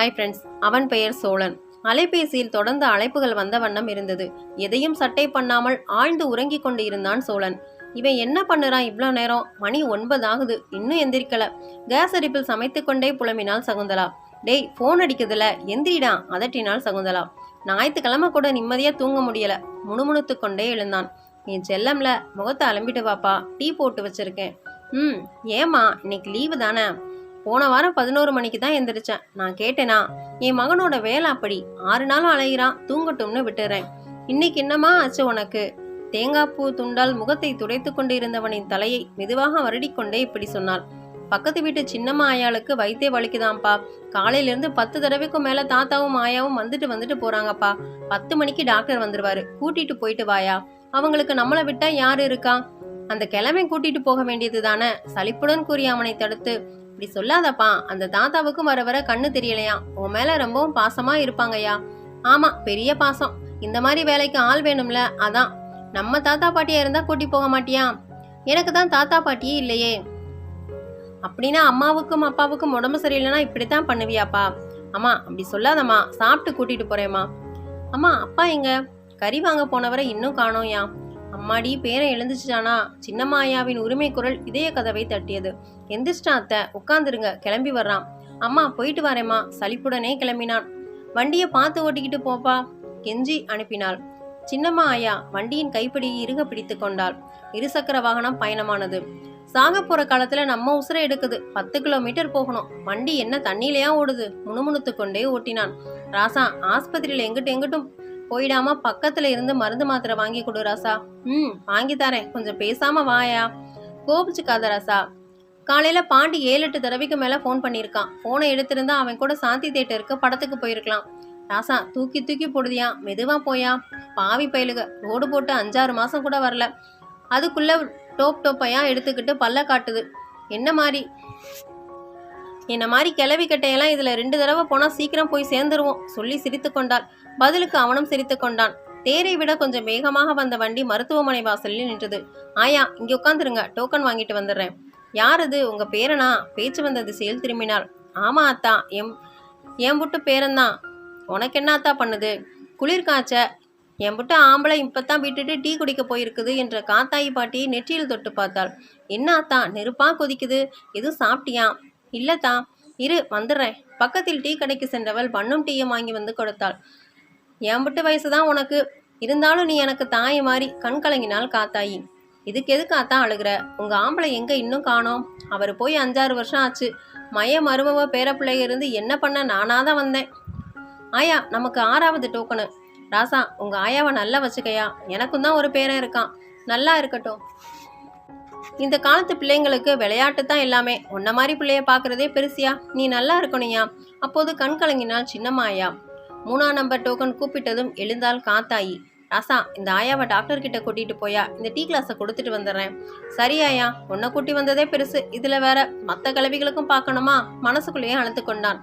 Hi friends அவன் பெயர் சோழன். அலைபேசியில் தொடர்ந்து அழைப்புகள் வந்த வண்ணம் இருந்தது. எதையும் சட்டை பண்ணாமல் ஆழ்ந்து உறங்கிக் கொண்டு இருந்தான் சோழன். இவன் என்ன பண்ணுறான் இவ்வளோ நேரம்? மணி ஒன்பது ஆகுது இன்னும் எந்திரிக்கல. கேஸ் அரிப்பில் சமைத்து கொண்டே புலம்பினாள் சகுந்தலா. டேய் ஃபோன் அடிக்குதுல எந்திரிடா அதட்டினாள் சகுந்தலா. ஞாயிற்றுக்கிழமை கூட நிம்மதியாக தூங்க முடியல முணுமுணுத்து கொண்டே எழுந்தான். என் செல்லம்ல முகத்தை அலம்பிட்டு வாப்பா டீ போட்டு வச்சிருக்கேன். ம் ஏம்மா இன்னைக்கு லீவு தானே? போன வாரம் பதினோரு மணிக்கு தான் எந்திரிச்சேன். நான் கேட்டேனா என் மகனோட வேலை அப்படி. ஆறு நாளும் அலையிறான். தூங்கட்டும்னு விட்டுறேன். இன்னைக்கு என்னமா ஆச்சு உனக்கு? தேங்காய் பூ துண்டால் முகத்தை துடைத்து கொண்டு இருந்தவனின் தலையை மெதுவாக வருடிக்கொண்டே இப்படி சொன்னாள். பக்கத்து வீட்டு சின்னம்மா ஆயாளுக்கு வயிற்றே வலிக்குதாம்ப்பா காலையிலேருந்து பத்து தடவைக்கும் மேலே தாத்தாவும் ஆயாவும் வந்துட்டு வந்துட்டு போறாங்கப்பா. பத்து மணிக்கு டாக்டர் வந்துருவாரு. கூட்டிட்டு போயிட்டு வாயா. அவங்களுக்கு நம்மளை விட்டா யாரு இருக்கா? அந்த கிழமை கூட்டிட்டு போக வேண்டியது தானே சலிப்புடன் கூறிய அவனை தடுத்து இப்படி சொல்லாதப்பா. அந்த தாத்தாவுக்கும் வர வர கண்ணு தெரியலையா? உன் மேல ரொம்பவும் பாசமா இருப்பாங்கய்யா. ஆமா பெரிய பாசம். இந்த மாதிரி வேலைக்கு ஆள் வேணும்ல அதான். நம்ம தாத்தா பாட்டியா இருந்தா கூட்டி போக மாட்டியா? எனக்கு தான் தாத்தா பாட்டியே இல்லையே. அப்படின்னா அம்மாவுக்கும் அப்பாவுக்கும் உடம்பு சரியில்லைன்னா இப்படித்தான் பண்ணுவியாப்பா? அம்மா அப்படி சொல்லாதம்மா. சாப்பிட்டு கூட்டிட்டு போறேம்மா. அம்மா அப்பா எங்க? கறி வாங்க போனவரை இன்னும் காணோம்யா. அம்மாடி பேரை எழுந்துச்சுட்டானா? சின்னம்மாயாவின் உரிமை குரல் இதய கதவை தட்டியது. எந்திரிச்சிட்டான் அத்தை. உட்காந்துருங்க கிளம்பி வர்றான். அம்மா போயிட்டு வரேம்மா. சலிப்புடனே கிளம்பினான். வண்டியை பார்த்து ஓட்டிக்கிட்டு போப்பா கெஞ்சி அனுப்பினாள். சின்னம்மா ஐயா வண்டியின் கைப்பிடியை இறுக பிடித்து கொண்டாள். இருசக்கர வாகனம் பயணமானது. சாக போற காலத்துல நம்ம உசுரை எடுக்குது. பத்து கிலோமீட்டர் போகணும். வண்டி என்ன தண்ணியிலையா ஓடுது? முணுமுணுத்து கொண்டே ஓட்டினான். ராசா ஆஸ்பத்திரியில எங்கிட்டு எங்கிட்டும் போயிடாம பக்கத்துல இருந்து மருந்து மாத்திரை வாங்கி கொடு ராசா. ம் வாங்கி தரேன். கொஞ்சம் பேசாம வாயா. கோபிச்சுக்காத ராசா. காலையில பாண்டி ஏழு எட்டு தடவைக்கு மேல ஃபோன் பண்ணியிருக்கான். ஃபோனை எடுத்திருந்தா அவன் கூட சாந்தி தேட்டருக்கு படத்துக்கு போயிருக்கலாம். ராசா தூக்கி தூக்கி போடுதியா? மெதுவா போயா. பாவி பயலுக ரோடு போட்டு அஞ்சாறு மாசம் கூட வரல. அதுக்குள்ள டோப் டோப்பையா எடுத்துக்கிட்டு பல்ல காட்டுது. என்ன மாதிரி என்ன மாதிரி கிளவி கட்டையெல்லாம் இதில் ரெண்டு தடவை போனால் சீக்கிரம் போய் சேர்ந்துருவோம் சொல்லி சிரித்து கொண்டாள். பதிலுக்கு அவனும் சிரித்து கொண்டான். தேரை விட கொஞ்சம் வேகமாக வந்த வண்டி மருத்துவமனை வாசலில் நின்றது. ஆயா இங்கே உட்காந்துருங்க டோக்கன் வாங்கிட்டு வந்துடுறேன். யார் இது உங்கள் பேரனா? பேச்சு வந்த திசையில் திரும்பினாள். ஆமா அத்தா. எம் என் புட்டு பேரன்தான் உனக்கு என்ன அத்தா பண்ணுது? குளிர் காய்ச்ச. என் புட்டு ஆம்பளை இப்போத்தான் விட்டுட்டு டீ குடிக்க போயிருக்குது என்ற காத்தாயி பாட்டியை நெற்றியில் தொட்டு பார்த்தாள். என்ன அத்தா? நெருப்பாக கொதிக்குது. எதுவும் சாப்பிட்டியா? இல்லைத்தா இரு வந்துடுறேன். பக்கத்தில் டீ கடைக்கு சென்றவள் பண்ணும் டீயும் வாங்கி வந்து கொடுத்தாள். என் விட்டு வயசு தான் உனக்கு. இருந்தாலும் நீ எனக்கு தாய் மாதிரி கண் கலங்கினால் காத்தாயி. இதுக்கு எதுக்கு அத்தான் அழுகிற? உங்க ஆம்பளை எங்க இன்னும் காணோம்? அவர் போய் அஞ்சாறு வருஷம் ஆச்சு. மய மருமவ பேரப்பிள்ளைய இருந்து என்ன பண்ண நானா தான் வந்தேன். ஆயா நமக்கு ஆறாவது டோக்கனு. ராசா உங்க ஆயாவை நல்லா வச்சுக்கையா? எனக்கும் தான் ஒரு பேரன் இருக்கான். நல்லா இருக்கட்டும். இந்த காலத்து பிள்ளைங்களுக்கு விளையாட்டு தான் எல்லாமே. உன்ன மாதிரி பிள்ளைய பார்க்குறதே பெருசியா? நீ நல்லா இருக்கணும்யா. அப்போது கண் கலங்கினால் சின்னம்மாயா. மூணாம் நம்பர் டோக்கன் கூப்பிட்டதும் எழுந்தால் காத்தாயி. ராசா இந்த ஆயாவை டாக்டர் கிட்ட கூட்டிட்டு போயா? இந்த டீ கிளாஸை கொடுத்துட்டு வந்துடுறேன். சரி ஆயா உன்னை கூட்டி வந்ததே பெருசு. இதுல வேற மற்ற கலவிகளுக்கும் பார்க்கணுமா? மனசுக்குள்ளேயே அழுத்து கொண்டான்.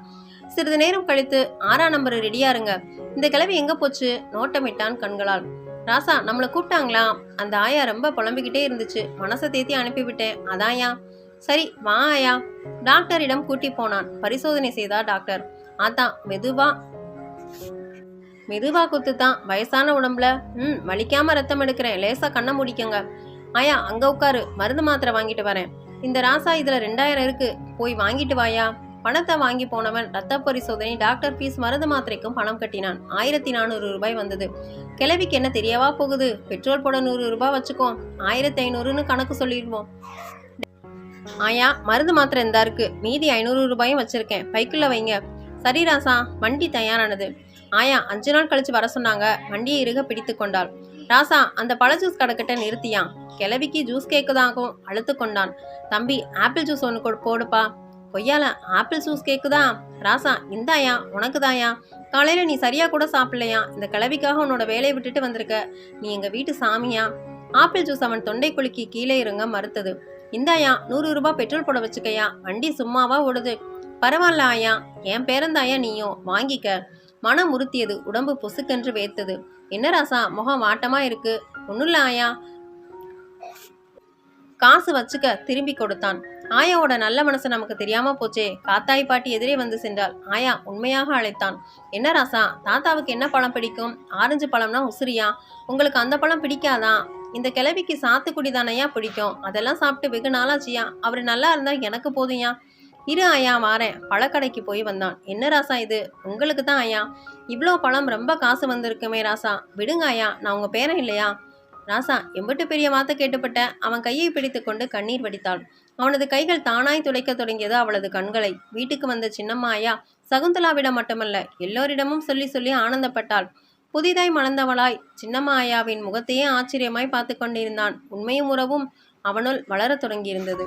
சிறிது நேரம் கழித்து ஆறாம் நம்பர் ரெடியா இருங்க. இந்த கிளவி எங்க போச்சு? நோட்டமிட்டான் கண்களால். ராசா நம்மளை கூப்பிட்டாங்களா? அந்த ஆயா ரொம்ப புலம்பிக்கிட்டே இருந்துச்சு. மனசை தேத்தி அனுப்பிவிட்டேன். அதாயா சரி வா ஆயா டாக்டரிடம் கூட்டி போனான். பரிசோதனை செய்தா டாக்டர். அதான் மெதுவா. மெதுவா குத்துதான் வயசான உடம்புல. ம் வலிக்காம ரத்தம் எடுக்கிறேன். லேசா கண்ணை முடிக்கங்க. ஆயா அங்க உட்காரு. மருந்து மாத்திரை வாங்கிட்டு வரேன். இந்த ராசா இதுல ரெண்டாயிரம் இருக்கு. போய் வாங்கிட்டு வாயா. பணத்தை வாங்கி போனவன் ரத்த பரிசோதனை டாக்டர் ஃபீஸ் மருந்து மாத்திரைக்கும் பணம் கட்டினான். ஆயிரத்தி நானூறு ரூபாய் வந்தது. கிளவிக்கு என்ன தெரியவா போகுது? பெட்ரோல் போட நூறு ரூபாய் வச்சுக்கோ. ஆயிரத்தி ஐநூறுன்னு கணக்கு சொல்லிடுவோம். ஆயா மருந்து மாத்திரை இருந்தா இருக்கு. மீதி ஐநூறு ரூபாயும் வச்சிருக்கேன். பைக்குள்ள வைங்க. சரி ராசா வண்டி தயாரானது. ஆயா அஞ்சு நாள் கழிச்சு வர சொன்னாங்க. வண்டியை இருக பிடித்து கொண்டாள். ராசா அந்த பழ ஜூஸ் கடைக்கிட்ட நிறுத்தியான் கிளவிக்கு ஜூஸ் கேக்குதாகும் அழுத்து கொண்டான். தம்பி ஆப்பிள் ஜூஸ் ஒன்று கொடு போடுப்பா. கொய்யால ஆப்பிள் ஜூஸ் கேக்குதா? ராசா இந்தாயா உனக்கு தாயா காலையில நீ சரியா கூட சாப்பிடலையா? இந்த கிளவிக்காக உன்னோட வேலையை விட்டுட்டு வந்திருக்க. நீ எங்க வீட்டு சாமியா? ஆப்பிள் ஜூஸ் அவன் தொண்டை குலுக்கி கீழே இருங்க மறுத்தது. இந்தாயா நூறு ரூபாய் பெட்ரோல் போட வச்சுக்கையா? வண்டி சும்மாவா ஓடுது. பரவாயில்ல ஆயா என் பேரந்தாயா நீயும் வாங்கிக்க. மனம் உறுத்தியது உடம்பு பொசுக்கென்று வேர்த்தது. என்ன ராசா முகம் வாட்டமா இருக்கு? ஒன்றும் இல்லை ஆயா. காசு வச்சுக்க திரும்பி கொடுத்தான். ஆயாவோட நல்ல மனசு நமக்கு தெரியாம போச்சே. காத்தாய் பாட்டி எதிரே வந்து சென்றாள். ஆயா உண்மையாக அழைத்தான். என்ன ராசா தாத்தாவுக்கு என்ன பழம் பிடிக்கும்? ஆரஞ்சு பழம்னா உசிரியா? உங்களுக்கு அந்த பழம் பிடிக்காதா? இந்த கிளவிக்கு சாத்துக்குடி தானையா பிடிக்கும்? அதெல்லாம் சாப்பிட்டு வெகு நாளாச்சியா? அவர் நல்லா இருந்தா எனக்கு போதும்யா? இரு ஐயா வாரேன். பழக்கடைக்கு போய் வந்தான். என்ன ராசா இது? உங்களுக்கு தான் ஐயா இவ்வளோ பழம் ரொம்ப காசு வந்திருக்குமே ராசா. விடுங்க ஐயா நான் உங்கள் பேரன் இல்லையா? ராசா எம்பிட்டு பெரிய வார்த்தை கேட்டுப்பட்ட அவன் கையை பிடித்து கொண்டு கண்ணீர் வடித்தாள். அவனது கைகள் தானாய் துடைக்க தொடங்கியது அவளது கண்களை. வீட்டுக்கு வந்த சின்னம்மாயா சகுந்தலாவிடம் மட்டுமல்ல எல்லோரிடமும் சொல்லி சொல்லி ஆனந்தப்பட்டாள். புதிதாய் மணந்தவளாய் சின்னம்மாயாவின் முகத்தையே ஆச்சரியமாய் பார்த்து கொண்டிருந்தான். உண்மையும் உறவும் அவனுள் வளரத் தொடங்கியிருந்தது.